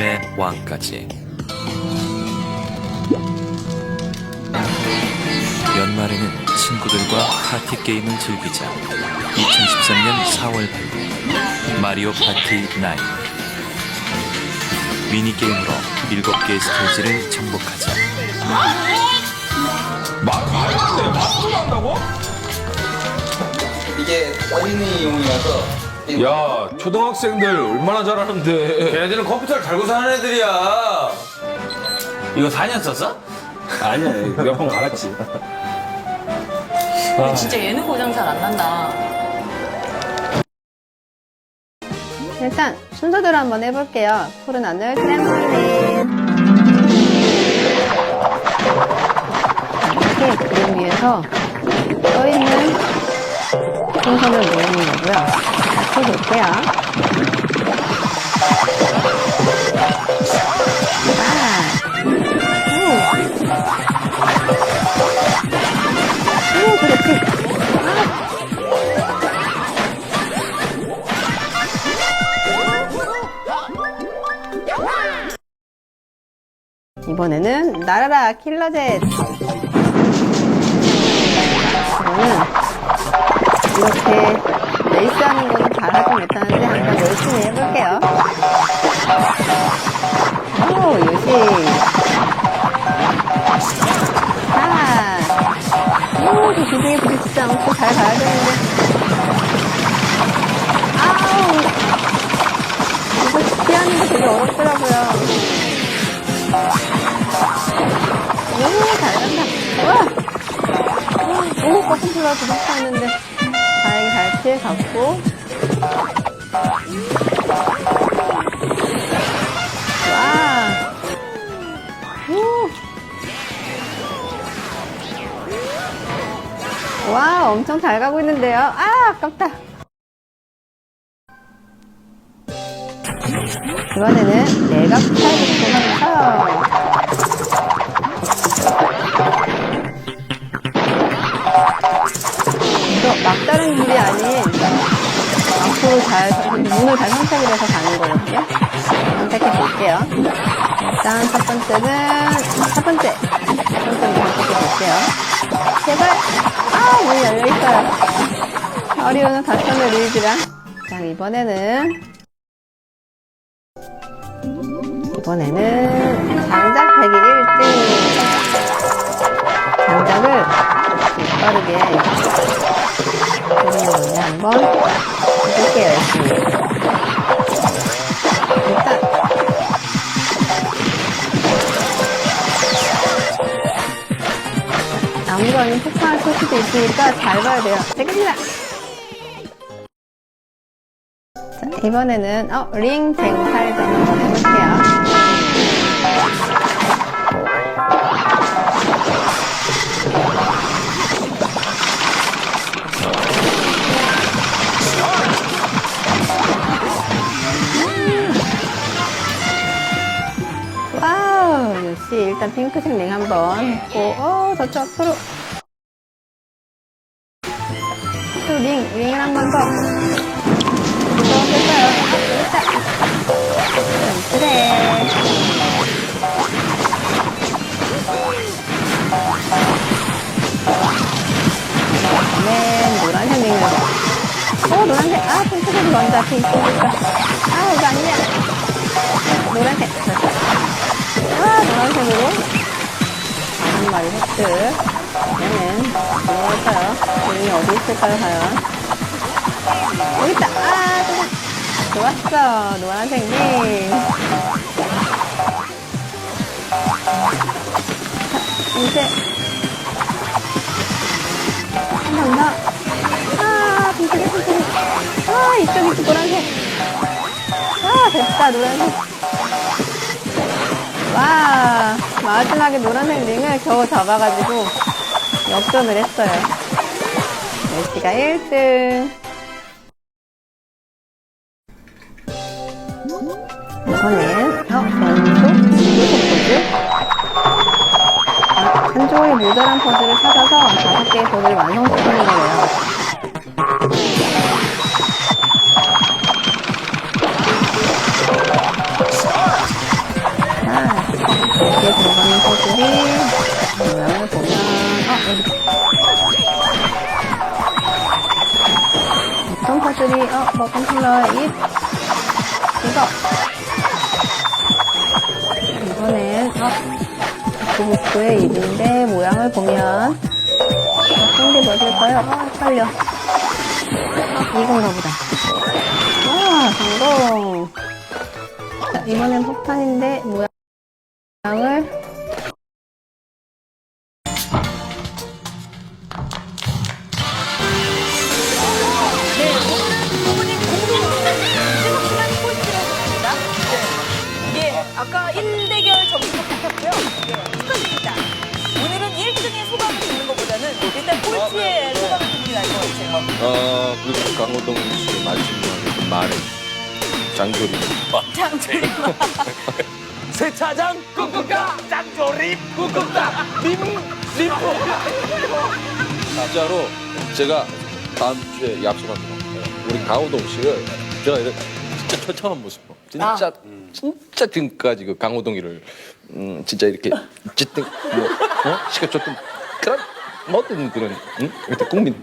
게임의 왕까지. 연말에는 친구들과 파티 게임을 즐기자. 2013년 4월 발매 마리오 파티 9 미니게임으로 7개의 스테이지를 정복하자. 이게 어린이용이라서 야 초등학생들 얼마나 잘하는데 걔네들은 컴퓨터를 달고 사는 애들이야. 이거 4년 썼어? 아니야 몇번 갈았지 진짜 얘는 고장 잘 안 난다. 일단 순서대로 한번 해볼게요. 푸른 하늘 트램폴린. 이렇게 그림 위에서 떠 있는 풍선을 모으는 거고요. 같이 볼게요. 아, 그렇지. 이번에는 나라라 킬러젯. 이렇게 자, 오, 저 기둥에 부딪히지 않고 잘 가야 되는데. 아우, 이거 피하는 게 되게 어렵더라고요. 오, 잘 간다. 우와! 오, 거품플라 부딪혔는데 다행히 잘 피해갔고. 와, 엄청 잘 가고 있는데요. 아, 아깝다. 이번에는 내가 스타일을 보면서 막다른 길이 아닌 앞으로 잘 문을 잘 선택을 해서 가는 거거든요. 선택해 볼게요. 일단 첫 번째는 첫 번째 첫 번째는 선택해 볼게요. 제발 아 문이 열려 있어요. 어려운 가천의 루이즈랑. 자 이번에는. 이번에는 장작 패기 1등 장작을 빠르게 건데 한번 해볼게요 열심히. 일단. 나무가 아 닌 폭발할 수도 있으니까 잘 봐야 돼요. 되겠습니다 자, 이번에는 어, 링 쟁탈전 한번 해볼게요. 와우, 역시 일단 핑크색 링 한번. 했고, 어, 저쪽 앞으로. 링, 링을 한 번 더. 더 될까요? 됐다. 그래. 다음엔 노란색 링을. 어, 노란색. 아, 핑크색이 먼저. 핑크니까. 아, 이거 아니야. 노란색. 아, 노란색으로 한 마리 획득. 얘는 뭐할까요? 공이 어디 있을까요, 과연? 여기 있다. 아. 좋았어. 노란색 님. 자, 이제 한번 더. 아, 핑크색, 핑크색. 아, 이쪽이 노란색. 아, 됐다, 노란색. 와 마지막에 노란색 링을 겨우 잡아가지고 역전을 했어요 멜시가 1등 이번엔 어? 연속 연속 포즈 아, 한 조의 모자란 포즈를 찾아서 다섯 개의 포즈를 완성시키는 거예요 3. 깜짝 놀라. 입. 이거. 이번엔, 어, 구부스의 입인데, 모양을 보면, 어떤 게 맞을까요? 아, 빨려. 아, 이건가 보다. 와, 성공. 자, 이번엔 폭탄인데, 모양을, 어, 그리고 강호동 씨 마지막에 그 말에 장조림. 장조림. 세차장 꾹꾹까 짱조림 꾹꾹까 림 림프 진짜로 제가 다음 주에 약속합니다. 우리 강호동 씨를 제가 이렇게 진짜 처참한 모습으로 진짜 진짜 지금까지 그 강호동이를 음, 진짜 이렇게 짙은 뭐 어? 시켜줬던 그런 모든 그런 응? 이렇게 국민